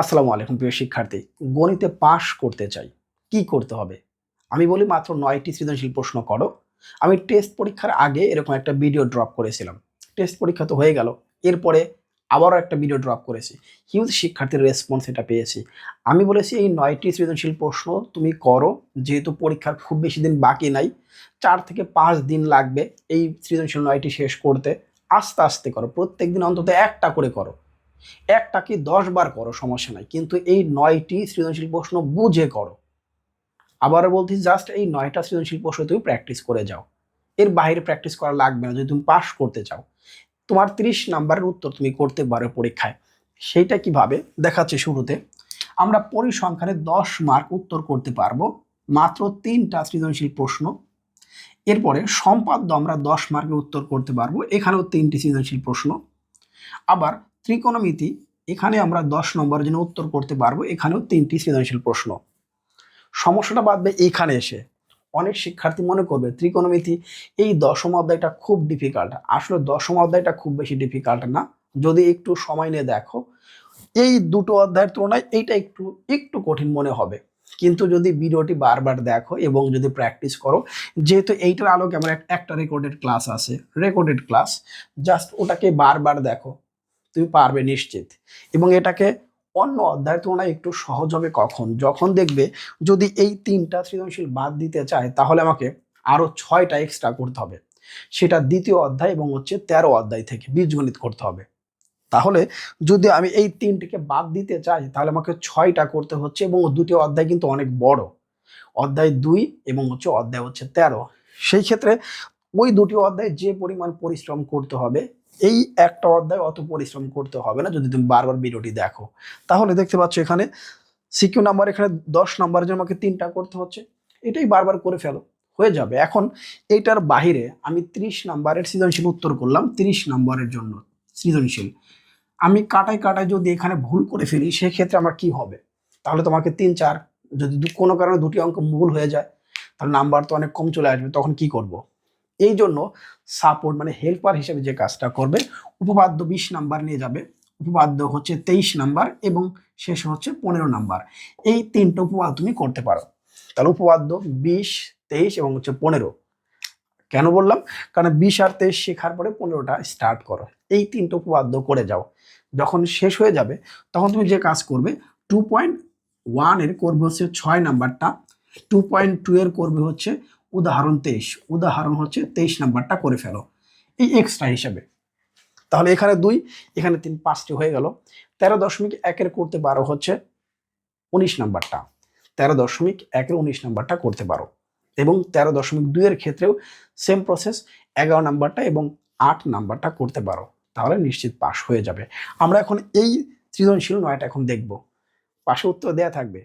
আসসালামু আলাইকুম প্রিয় শিক্ষার্থী, গণিতে পাশ করতে চাই, কি করতে হবে? আমি বলি মাত্র নয়টি সৃজনশীল প্রশ্ন করো। আমি টেস্ট পরীক্ষার আগে এরকম একটা ভিডিও ড্রপ করেছিলাম। টেস্ট পরীক্ষা তো হয়ে গেল। এরপরে আবারও একটা ভিডিও ড্রপ করেছি। হিউজ শিক্ষার্থীর রেসপন্স এটা পেয়েছি। আমি বলেছি এই নয়টি সৃজনশীল প্রশ্ন তুমি করো, যেহেতু পরীক্ষার খুব বেশি দিন বাকি নাই, চার থেকে পাঁচ দিন লাগবে এই সৃজনশীল নয়টি শেষ করতে। আস্তে আস্তে করো। প্রত্যেক দিন অন্তত একটা করে করো। একটা কি দশ বার করো, সমস্যা নাই। কিন্তু এই নয়টি সৃজনশীল প্রশ্ন বুঝে করো। আবার বলছি জাস্ট এই নয়টা সৃজনশীল প্রশ্ন তুমি প্র্যাকটিস করে যাও। এর বাইরে প্র্যাকটিস করা লাগবে না, যদি তুমি পাস করতে চাও। তোমার ত্রিশ নাম্বারের উত্তর তুমি করতে পারো পরীক্ষায়। সেইটা কীভাবে? দেখাচ্ছে শুরুতে। আমরা পরিসংখ্যানে দশ মার্ক উত্তর করতে পারব, মাত্র তিনটা সৃজনশীল প্রশ্ন। এরপরে সম্পাদ্য আমরা দশ মার্কের উত্তর করতে পারব, এখানেও তিনটি সৃজনশীল প্রশ্ন। আবার ত্রিকোণমিতি, এখানে আমরা দশ নম্বরের জন্য উত্তর করতে পারব। এখানেও তিনটি সৃজনশীল প্রশ্ন। সমস্যাটা বাদবে এখানে এসে। অনেক শিক্ষার্থী মনে করবে, ত্রিকোণমিতি এই দশম অধ্যায়টা খুব ডিফিকাল্ট আসলে দশম অধ্যায়টা খুব বেশি ডিফিকাল্ট না। যদি একটু সময় নিয়ে দেখো, এই দুটো অধ্যায়ের তুলনায় এইটা একটু একটু কঠিন মনে হবে। কিন্তু যদি ভিডিওটি বারবার দেখো এবং যদি প্র্যাকটিস করো, যেহেতু এইটার আলোকে আমার একটা রেকর্ডেড ক্লাস আছে রেকর্ডেড ক্লাস জাস্ট ওটাকে বারবার দেখো। তুমি পারবে নিশ্চিত। এবং এটাকে অন্য অধ্যায়ের তুলনায় একটু সহজ হবে কখন? যখন দেখবে যদি এই তিনটা সৃজনশীল বাদ দিতে চায়, তাহলে আমাকে আরও ছয়টা এক্সট্রা করতে হবে। সেটা দ্বিতীয় অধ্যায় এবং হচ্ছে তেরো অধ্যায় থেকে বীজগণিত করতে হবে। তাহলে যদি আমি এই তিনটিকে বাদ দিতে চাই, তাহলে আমাকে ছয়টা করতে হচ্ছে এবং দুটি অধ্যায় কিন্তু অনেক বড়। অধ্যায় দুই এবং হচ্ছে অধ্যায় হচ্ছে তেরো। সেই ক্ষেত্রে ওই দুটি অধ্যায় যে পরিমাণ পরিশ্রম করতে হবে এই একটা অধ্যায় অত পরিশ্রম করতে হবে না, যদি তুমি বারবার ভিডিওটি দেখো। তাহলে দেখতে পাচ্ছ এখানে সিকিউ নাম্বার, এখানে দশ নাম্বারের জন্য আমাকে তিনটা করতে হচ্ছে। এটাই বারবার করে ফেলো, হয়ে যাবে। এখন এইটার বাহিরে আমি ত্রিশ নাম্বারের সৃজনশীল উত্তর করলাম, ত্রিশ নাম্বারের জন্য সৃজনশীল। আমি কাটায় কাটায় যদি এখানে ভুল করে ফেলি, সেক্ষেত্রে আমার কি হবে? তাহলে তোমাকে তিন, চার, যদি কোনো কারণে দুটি অঙ্ক ভুল হয়ে যায়, তাহলে নাম্বার তো অনেক কম চলে আসবে, তখন কি করব। এই জন্য সাপোর্ট মানে হেল্পার হিসেবে যে কাজটা করবে উপপাদ্য বিশ নাম্বার নিয়ে যাবে উপপাদ্য হচ্ছে তেইশ নাম্বার এবং শেষ হচ্ছে পনেরো নাম্বার। এই তিনটে উপপাদ্য তুমি করতে পারো। তাহলে উপপাদ্য বিশ, তেইশ এবং হচ্ছে পনেরো। কেন বললাম? কারণ বিশ আর তেইশ শেখার পরে পনেরোটা স্টার্ট করো। এই তিনটে উপপাদ্য করে যাও। যখন শেষ হয়ে যাবে, তখন তুমি যে কাজ করবে টু পয়েন্ট ওয়ানের করবে হচ্ছে ছয় নাম্বারটা টু পয়েন্ট টু এর করবে হচ্ছে উদাহরণ তেইশ। উদাহরণ হচ্ছে তেইশ নাম্বারটা করে ফেলো। এই এক্সট্রা হিসাবে। তাহলে এখানে দুই, এখানে তিন, পাঁচটি হয়ে গেল। তেরো দশমিক একের করতে পারো হচ্ছে উনিশ নাম্বারটা। তেরো দশমিক একের উনিশ নাম্বারটা করতে পারো। এবং তেরো দশমিক দুইয়ের ক্ষেত্রেও সেম প্রসেস এগারো নাম্বারটা এবং আট নাম্বারটা করতে পারো। তাহলে নিশ্চিত পাশ হয়ে যাবে। আমরা এখন এই সৃজনশীল নয়টা এখন দেখব। পাশে উত্তর দেয়া থাকবে।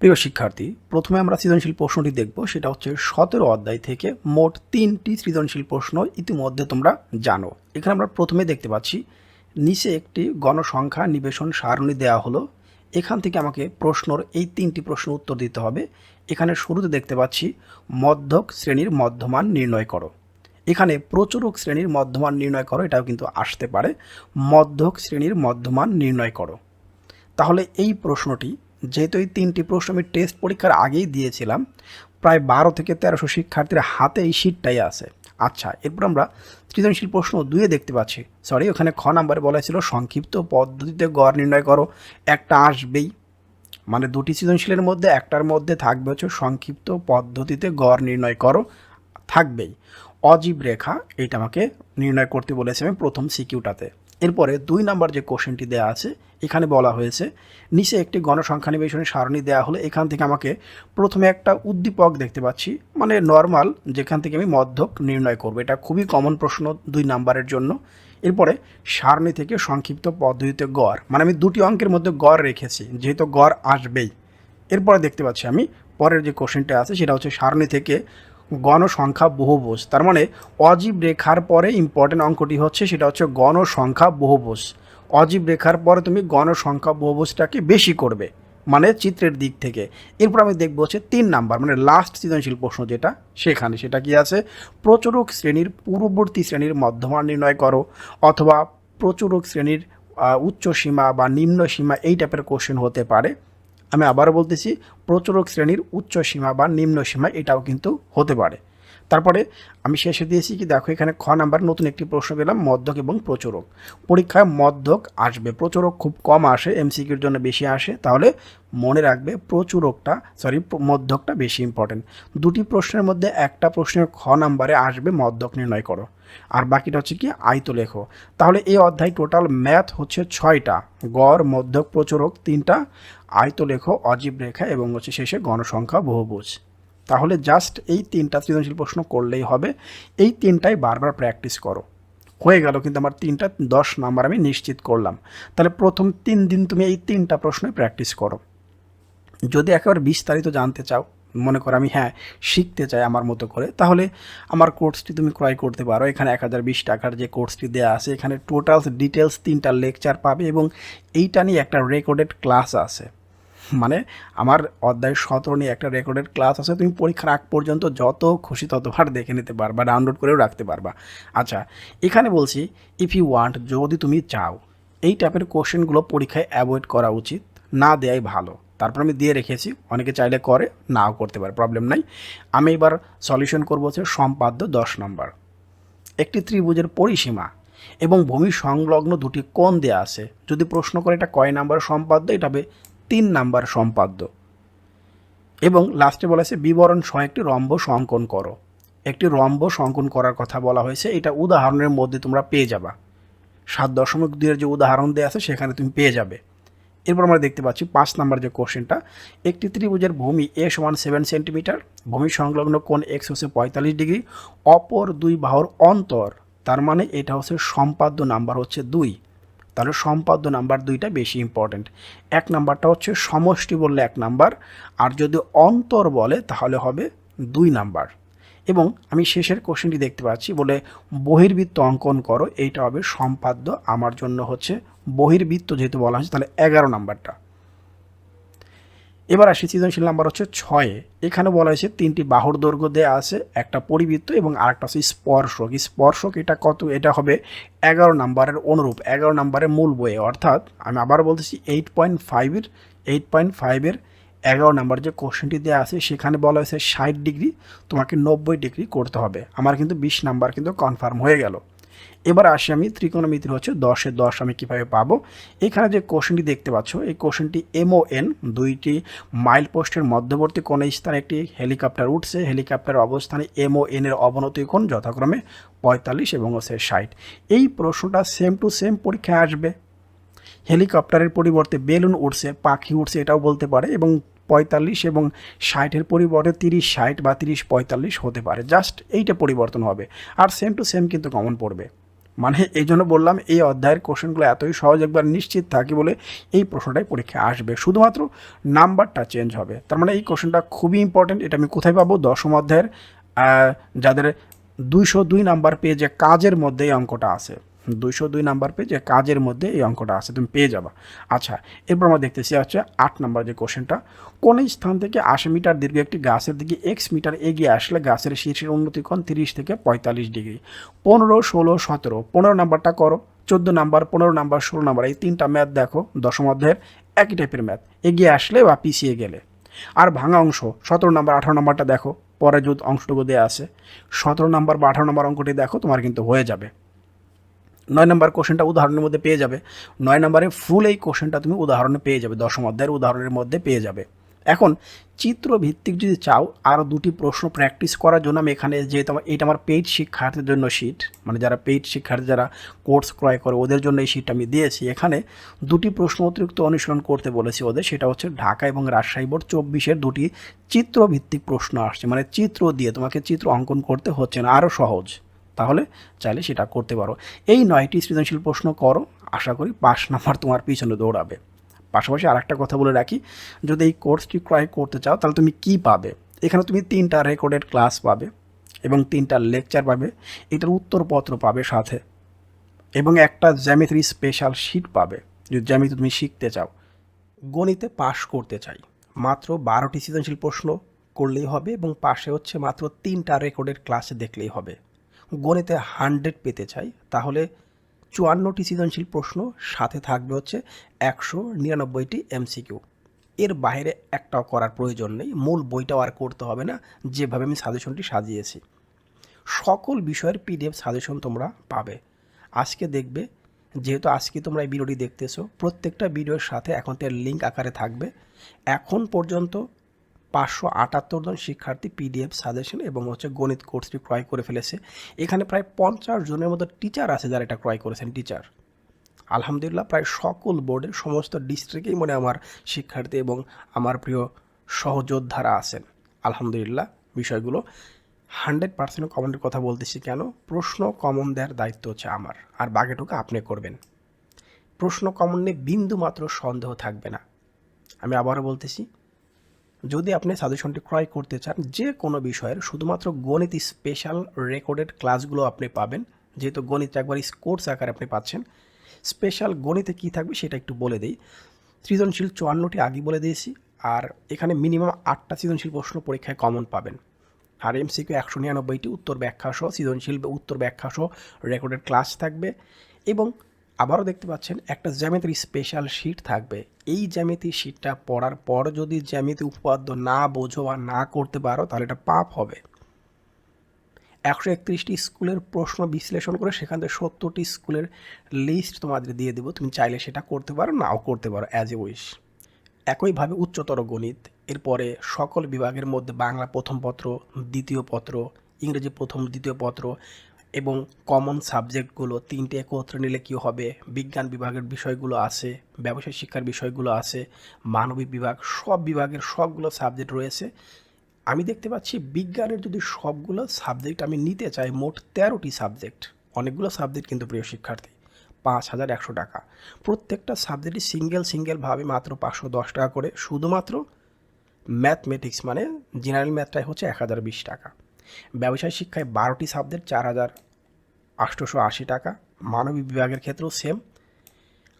প্রিয় শিক্ষার্থী, প্রথমে আমরা সৃজনশীল প্রশ্নটি দেখব। সেটা হচ্ছে সতেরো অধ্যায় থেকে মোট তিনটি সৃজনশীল প্রশ্ন ইতিমধ্যে তোমরা জানো। এখানে আমরা প্রথমে দেখতে পাচ্ছি, নিচে একটি গণসংখ্যা নিবেশন সারণী দেওয়া হলো। এখান থেকে আমাকে প্রশ্নর এই তিনটি প্রশ্ন উত্তর দিতে হবে। এখানে শুরুতে দেখতে পাচ্ছি, মধ্যক শ্রেণির মধ্যমান নির্ণয় করো। এখানে প্রচুরক শ্রেণির মধ্যমান নির্ণয় করো, এটাও কিন্তু আসতে পারে। মধ্যক শ্রেণির মধ্যমান নির্ণয় করো। তাহলে এই প্রশ্নটি যেহেতু এই তিনটি প্রশ্ন আমি টেস্ট পরীক্ষার আগেই দিয়েছিলাম, প্রায় বারো থেকে তেরোশো শিক্ষার্থীর হাতে এই শীটটাই আছে। আচ্ছা এরপর আমরা সৃজনশীল প্রশ্ন দুয়ে দেখতে পাচ্ছি। সরি ওখানে খ নাম্বারে বলা ছিল সংক্ষিপ্ত পদ্ধতিতে গড় নির্ণয় করো, একটা আসবেই। মানে দুটি সৃজনশীলের মধ্যে, একটার মধ্যে থাকবে হচ্ছে সংক্ষিপ্ত পদ্ধতিতে গড় নির্ণয় করো, থাকবেই। অজীব রেখা এটা আমাকে নির্ণয় করতে বলেছে আমি প্রথম সিকিউটাতে এরপরে দুই নাম্বার যে কোশ্চেনটি দেওয়া আছে, এখানে বলা হয়েছে, নিচে একটি গণসংখ্যা নিবেশনের সারণী দেওয়া হলে এখান থেকে আমাকে প্রথমে একটা উদ্দীপক দেখতে পাচ্ছি মানে নর্মাল যেখান থেকে আমি মধ্যক নির্ণয় করব। এটা খুবই কমন প্রশ্ন দুই নাম্বারের জন্য। এরপরে সারণী থেকে সংক্ষিপ্ত পদ্ধতিতে গড় মানে আমি দুটি অঙ্কের মধ্যে গড় রেখেছি, যেহেতু গড় আসবেই। এরপরে দেখতে পাচ্ছি আমি, পরের যে কোশ্চেনটা আছে সেটা হচ্ছে সারণী থেকে গণসংখ্যা বহুভুজ। তার মানে অজীব রেখার পরে ইম্পর্টেন্ট অঙ্কটি হচ্ছে সেটা হচ্ছে গণসংখ্যা বহুভুজ। অজীব রেখার পরে তুমি গণসংখ্যা বহুভুজটাকে বেশি করবে মানে চিত্রের দিক থেকে। এরপর আমি দেখব হচ্ছে তিন নাম্বার মানে লাস্ট সৃজনশীল প্রশ্ন যেটা, সেখানে সেটা কি আছে? প্রচুরক শ্রেণির পূর্ববর্তী শ্রেণির মধ্যমান নির্ণয় করো, অথবা প্রচুরক শ্রেণির উচ্চ সীমা বা নিম্ন সীমা এই টাইপের কোশ্চেন হতে পারে। আমি আবারও বলতেছি, প্রচুরক শ্রেণির উচ্চ সীমা বা নিম্ন সীমা এটাও কিন্তু হতে পারে। তারপরে আমি শেষে দিয়েছি কি, দেখো এখানে খ নাম্বার নতুন একটি প্রশ্ন পেলাম, মধ্যক এবং প্রচুরক। পরীক্ষায় মধ্যক আসবে, প্রচুরক খুব কম আসে এমসিকিউর জন্য বেশি আসে, তাহলে মনে রাখবে প্রচুরকটা সরি মধ্যকটা বেশি ইম্পর্টেন্ট দুটি প্রশ্নের মধ্যে একটা প্রশ্নের খ নাম্বারে আসবে, মধ্যক নির্ণয় করো। আর বাকিটা হচ্ছে কি, আয়ত লেখো। তাহলে এই অধ্যায় টোটাল ম্যাথ হচ্ছে ছয়টা, গড়, মধ্যক, প্রচুরক তিনটা আয়ত লেখো, অজীব রেখা এবং হচ্ছে শেষে গণসংখ্যা বহুভুজ। তাহলে জাস্ট এই তিনটা সৃজনশীল প্রশ্ন করলেই হবে। এই তিনটাই বারবার প্র্যাকটিস করো। হয়ে গেল কিন্তু আমার তিনটা, দশ নাম্বার আমি নিশ্চিত করলাম। তাহলে প্রথম তিন দিন তুমি এই তিনটা প্রশ্নই প্র্যাকটিস করো। যদি একেবারে বিস্তারিত জানতে চাও, মনে করো আমি হ্যাঁ শিখতে চাই আমার মতো করে, তাহলে আমার কোর্সটি তুমি ক্রয় করতে পারো। এখানে এক হাজার বিশ টাকার যে কোর্সটি দেওয়া আছে, এখানে টোটালস ডিটেলস তিনটা লেকচার পাবে এবং এইটা নিয়ে একটা রেকর্ডেড ক্লাস আছে। মানে আমার অধ্যায় সতেরো নিয়ে একটা রেকর্ডেড ক্লাস আছে, তুমি পরীক্ষার আগ পর্যন্ত যত খুশি ততবার দেখে নিতে পারবা ডাউনলোড করেও রাখতে পারবা। আচ্ছা এখানে বলছি ইফ ইউ ওয়ান্ট যদি তুমি চাও, এই টাইপের কোশ্চেনগুলো পরীক্ষায় অ্যাভয়েড করা উচিত, না দেয়াই ভালো। তারপর আমি দিয়ে রেখেছি, অনেকে চাইলে করে, নাও করতে পারে প্রবলেম নাই। আমি এবার সলিউশন করব হচ্ছে সম্পাদ্য দশ নম্বর। একটি ত্রিভুজের পরিসীমা এবং ভূমি সংলগ্ন দুটি কোণ দেয়া আছে। যদি প্রশ্ন করে এটা কয় নাম্বার সম্পাদ্য, এটা হবে তিন নাম্বার সম্পাদ্য। এবং লাস্টে বলা আছে বিবরণ সহ একটি রম্বস অঙ্কন করো। একটি রম্বস অঙ্কন করার কথা বলা হয়েছে, এটা উদাহরণের মধ্যে তোমরা পেয়ে যাবা। সাত দশমিক দুইয়ের যে উদাহরণ দেওয়া আছে, সেখানে তুমি পেয়ে যাবে। এরপর আমরা দেখতে পাচ্ছি পাঁচ নাম্বার যে কোশ্চেনটা একটি ত্রিভুজের ভূমি এ সমান সেভেন সেন্টিমিটার ভূমি সংলগ্ন কোণ এক্স হচ্ছে পঁয়তাল্লিশ ডিগ্রি, অপর দুই বাহুর অন্তর, তার মানে এটা হচ্ছে সম্পাদ্য নাম্বার হচ্ছে দুই। তাহলে সম্পাদ্য নাম্বার দুইটা বেশি ইম্পর্ট্যান্ট এক নাম্বারটা হচ্ছে সমষ্টি বললে এক নাম্বার, আর যদি অন্তর বলে তাহলে হবে দুই নাম্বার। এবং আমি শেষের কোশ্চেনটি দেখতে পাচ্ছি, বলে বহির্বৃত্ত অঙ্কন করো, এইটা হবে সম্পাদ্য, আমার জন্য হচ্ছে বহির্বৃত্ত যেহেতু বলা হয়েছে, তাহলে এগারো নাম্বারটা। এবার আসি সৃজনশীল নাম্বার হচ্ছে ছয়ে। এখানে বলা হয়েছে তিনটি বাহুর দৈর্ঘ্য দেওয়া আছে, একটা পরিবৃত্ত এবং আরেকটা হচ্ছে স্পর্শক। স্পর্শক এটা কত? এটা হবে এগারো নাম্বারের অনুরূপ, এগারো নাম্বারের মূল বইয়ে। অর্থাৎ আমি আবার বলতেছি এইট পয়েন্ট ফাইভের এইট পয়েন্ট ফাইভের এগারো নাম্বার যে কোশ্চেনটি দেওয়া আছে, সেখানে বলা হয়েছে ষাট ডিগ্রি, তোমাকে নব্বই ডিগ্রি করতে হবে। আমার কিন্তু বিশ নাম্বার কিন্তু কনফার্ম হয়ে গেল। এবার আসি আমি ত্রিকোণমিতির হচ্ছে দশে দশ আমি কীভাবে পাবো। এখানে যে কোশ্চেনটি দেখতে পাচ্ছ, এই কোশ্চেনটি এমও এন দুইটি মাইল পোস্টের মধ্যবর্তী কোন স্থানে একটি হেলিকপ্টার উঠছে। হেলিকপ্টারের অবস্থানে এমও এর অবনতি কোণ যথাক্রমে পঁয়তাল্লিশ এবং হচ্ছে ষাট। এই প্রশ্নটা সেম টু সেম পরীক্ষায় আসবে। হেলিকপ্টারের পরিবর্তে বেলুন উঠছে, পাখি উঠছে এটাও বলতে পারে এবং পঁয়তাল্লিশ এবং ষাটের পরিবর্তে তিরিশ, ষাট বা তিরিশ, পঁয়তাল্লিশ হতে পারে। জাস্ট এইটা পরিবর্তন হবে। আর সেম টু সেম কিন্তু কমন পড়বে। মানে এই জন্য বললাম এই অধ্যায়ের কোশ্চেনগুলো এতই সহজ, একবার নিশ্চিত থাকি বলে এই প্রশ্নটাই পরীক্ষা আসবে। শুধুমাত্র নাম্বারটা চেঞ্জ হবে। তার মানে এই কোশ্চেনটা খুবই ইম্পর্টেন্ট এটা আমি কোথায় পাবো? দশম অধ্যায়ের যাদের দুইশো দুই নাম্বার পেজে কাজের মধ্যে এই অঙ্কটা আছে। দুইশো দুই নাম্বার পেজে কাজের মধ্যে এই অঙ্কটা আছে, তুমি পেয়ে যাবা। আচ্ছা এরপর আমরা দেখতেছি হচ্ছে আট নাম্বার যে কোশ্চেনটা কোন স্থান থেকে আশি মিটার দীর্ঘ একটি গাছের দিকে এক্স মিটার এগিয়ে আসলে গাছের শীর্ষের উন্নতি কোণ তিরিশ থেকে পঁয়তাল্লিশ ডিগ্রি? পনেরো, ষোলো, সতেরো, পনেরো নাম্বারটা করো, চোদ্দ নাম্বার, পনেরো নাম্বার, ষোলো নাম্বার, এই তিনটা ম্যাথ দেখো, দশম অধ্যায়ের একই টাইপের ম্যাথ এগিয়ে আসলে বা পিছিয়ে গেলে। আর ভাঙা অংশ, সতেরো নাম্বার, আঠারো নাম্বারটা দেখো, পরে যদি অংশটুকু দেওয়া আছে, সতেরো নাম্বার বা আঠারো নাম্বার অঙ্কটি দেখো, তোমার কিন্তু হয়ে যাবে। নয় নম্বর কোশ্চেনটা উদাহরণের মধ্যে পেয়ে যাবে। নয় নম্বরে ফুল এই কোশ্চেনটা তুমি উদাহরণে পেয়ে যাবে, দশম অধ্যায়ের উদাহরণের মধ্যে পেয়ে যাবে। এখন চিত্র ভিত্তিক যদি চাও আরও দুটি প্রশ্ন প্র্যাকটিস করার জন্য আমি এখানে যেহেতু আমার, এইটা আমার পেইড শিক্ষার্থীদের জন্য শিট মানে যারা পেইড শিক্ষার্থী, যারা কোর্স ক্রয় করে, ওদের জন্য এই শিটটা আমি দিয়েছি। এখানে দুটি প্রশ্ন অতিরিক্ত অনুসরণ করতে বলেছি ওদের, সেটা হচ্ছে ঢাকা এবং রাজশাহী বোর্ড চব্বিশের দুটি চিত্র ভিত্তিক প্রশ্ন আসছে। মানে চিত্র দিয়ে তোমাকে চিত্র অঙ্কন করতে হচ্ছে না আরও সহজ। তাহলে চাইলে সেটা করতে পারো। এই নয়টি সৃজনশীল প্রশ্ন করো, আশা করি পাঁচ নাম্বার তোমার পিছনে দৌড়াবে। পাশাপাশি আর একটা কথা বলে রাখি, যদি এই কোর্সটি ক্রয় করতে চাও, তাহলে তুমি কি পাবে? এখানে তুমি তিনটা রেকর্ডেড ক্লাস পাবে এবং তিনটা লেকচার পাবে, এটার উত্তরপত্র পাবে সাথে এবং একটা জ্যামিতির স্পেশাল শিট পাবে, যদি জ্যামিতি তুমি শিখতে চাও। গণিতে পাশ করতে চাই, মাত্র বারোটি সৃজনশীল প্রশ্ন করলেই হবে এবং পাশে হচ্ছে মাত্র তিনটা রেকর্ডের ক্লাসে দেখলেই হবে। গণিতে হান্ড্রেড পেতে চাই, তাহলে চুয়ান্নটি সৃজনশীল প্রশ্ন সাথে থাকবে হচ্ছে একশো নিরানব্বইটি এমসিকিউ। এর বাইরে একটাও করার প্রয়োজন নেই, মূল বইটাও আর করতে হবে না, যেভাবে আমি সাজেশনটি সাজিয়েছি। সকল বিষয়ের পিডিএফ সাজেশন তোমরা পাবে। আজকে দেখবে, যেহেতু আজকে তোমরা এই ভিডিওটি দেখতেছো, প্রত্যেকটা ভিডিওর সাথে এখন তার লিঙ্ক আকারে থাকবে। এখন পর্যন্ত পাঁচশো আটাত্তর জন শিক্ষার্থী পিডিএফ সাজেশন এবং হচ্ছে গণিত কোর্সটি ক্রয় করে ফেলেছে। এখানে প্রায় পঞ্চাশ জনের মতো টিচার আছে যারা এটা ক্রয় করেছেন, টিচার। আলহামদুলিল্লাহ, প্রায় সকল বোর্ডের সমস্ত ডিস্ট্রিক্টেই মনে আমার শিক্ষার্থী এবং আমার প্রিয় সহযোদ্ধারা আছেন। আলহামদুলিল্লাহ, বিষয়গুলো হান্ড্রেড পার্সেন্ট কমনের কথা বলতেছি কেন? প্রশ্ন কমন দেওয়ার দায়িত্ব হচ্ছে আমার, আর বাকিটুকু আপনি করবেন। প্রশ্ন কমন নিয়ে বিন্দু মাত্র সন্দেহ থাকবে না। আমি আবারও বলতেছি যদি আপনি সাজেশনটি ক্রয় করতে চান, যে কোনো বিষয়ের শুধুমাত্র গণিত স্পেশাল রেকর্ডেড ক্লাসগুলো আপনি পাবেন, যেহেতু গণিত একবার স্কোর্স আকারে আপনি পাচ্ছেন স্পেশাল গণিতে কী থাকবে সেটা একটু বলে দিই। সৃজনশীল চুয়ান্নটি আগে বলে দিয়েছি, আর এখানে মিনিমাম আটটা সৃজনশীল প্রশ্ন পরীক্ষায় কমন পাবেন। আর এমসিকিউ একশো নিরানব্বইটি উত্তর ব্যাখ্যা সহ, সৃজনশীল উত্তর ব্যাখ্যা সহ রেকর্ডেড ক্লাস থাকবে এবং আবারও দেখতে পাচ্ছেন একটা জ্যামিতির স্পেশাল শিট থাকবে। এই জ্যামিতি শিটটা পড়ার পর যদি জ্যামিতি উপপাদ্য না বোঝো বা না করতে পারো, তাহলে এটা পাপ হবে। একশো একত্রিশটি স্কুলের প্রশ্ন বিশ্লেষণ করে সেখান থেকে সত্তরটি স্কুলের লিস্ট তোমাদের দিয়ে দেবো। তুমি চাইলে সেটা করতে পারো, নাও করতে পারো অ্যাজ এ উইশ একইভাবে উচ্চতর গণিত, এরপরে সকল বিভাগের মধ্যে বাংলা প্রথম পত্র, দ্বিতীয় পত্র, ইংরেজি প্রথম, দ্বিতীয় পত্র এবং কমন সাবজেক্টগুলো তিনটে একত্রে নিলে কী হবে? বিজ্ঞান বিভাগের বিষয়গুলো আছে, ব্যবসায় শিক্ষার বিষয়গুলো আছে, মানবিক বিভাগ, সব বিভাগের সবগুলো সাবজেক্ট রয়েছে। আমি দেখতে পাচ্ছি বিজ্ঞানের যদি সবগুলো সাবজেক্ট আমি নিতে চাই, মোট তেরোটি সাবজেক্ট অনেকগুলো সাবজেক্ট কিন্তু প্রিয় শিক্ষার্থী, পাঁচ হাজার একশো টাকা। প্রত্যেকটা সাবজেক্টই সিঙ্গেল সিঙ্গেলভাবে মাত্র পাঁচশো দশ টাকা করে, শুধুমাত্র ম্যাথমেটিক্স মানে জেনারেল ম্যাথটাই হচ্ছে এক হাজার বিশ টাকা। ব্যবসায় শিক্ষায় বারোটি সাবজেক্ট, চার হাজার আটশোশো আশি টাকা। মানবিক বিভাগের ক্ষেত্রেও সেম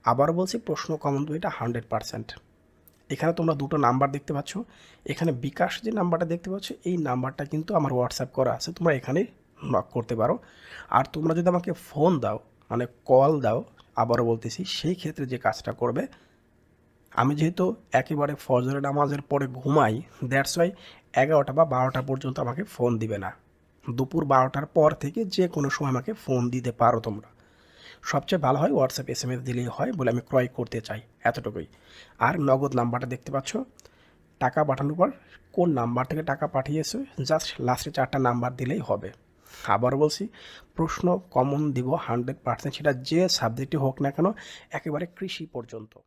আবারও বলছি, প্রশ্ন কমন এটা হান্ড্রেড পারসেন্ট এখানে তোমরা দুটো নাম্বার দেখতে পাচ্ছ। এখানে বিকাশ যে নাম্বারটা দেখতে পাচ্ছ, এই নাম্বারটা কিন্তু আমার হোয়াটসঅ্যাপ করা আছে। তোমরা এখানে নক করতে পারো। আর তোমরা যদি আমাকে ফোন দাও মানে কল দাও, আবারও বলতেছি, সেই ক্ষেত্রে যে কাজটা করবে, আমি যেহেতু একেবারে ফজরের নামাজের পরে ঘুমাই দ্যাটস ওয়াই এগারোটা বা বারোটা পর্যন্ত আমাকে ফোন দিবে না। দুপুর বারোটার পর থেকে যে কোনো সময় আমাকে ফোন দিতে পারো তোমরা। সবচেয়ে ভালো হয় হোয়াটসঅ্যাপ এস এম এস দিলেই হয় বলে আমি ক্রয় করতে চাই এতটুকুই। আর নগদ নাম্বারটা দেখতে পাচ্ছ? টাকা পাঠানোর পর কোন নাম্বার থেকে টাকা পাঠিয়েছে? জাস্ট লাস্টে চারটা নাম্বার দিলেই হবে। আবার বলছি, প্রশ্ন কমন দিব হান্ড্রেড পার্সেন্ট সেটা যে সাবজেক্টই হোক না কেন, একেবারে কৃষি পর্যন্ত।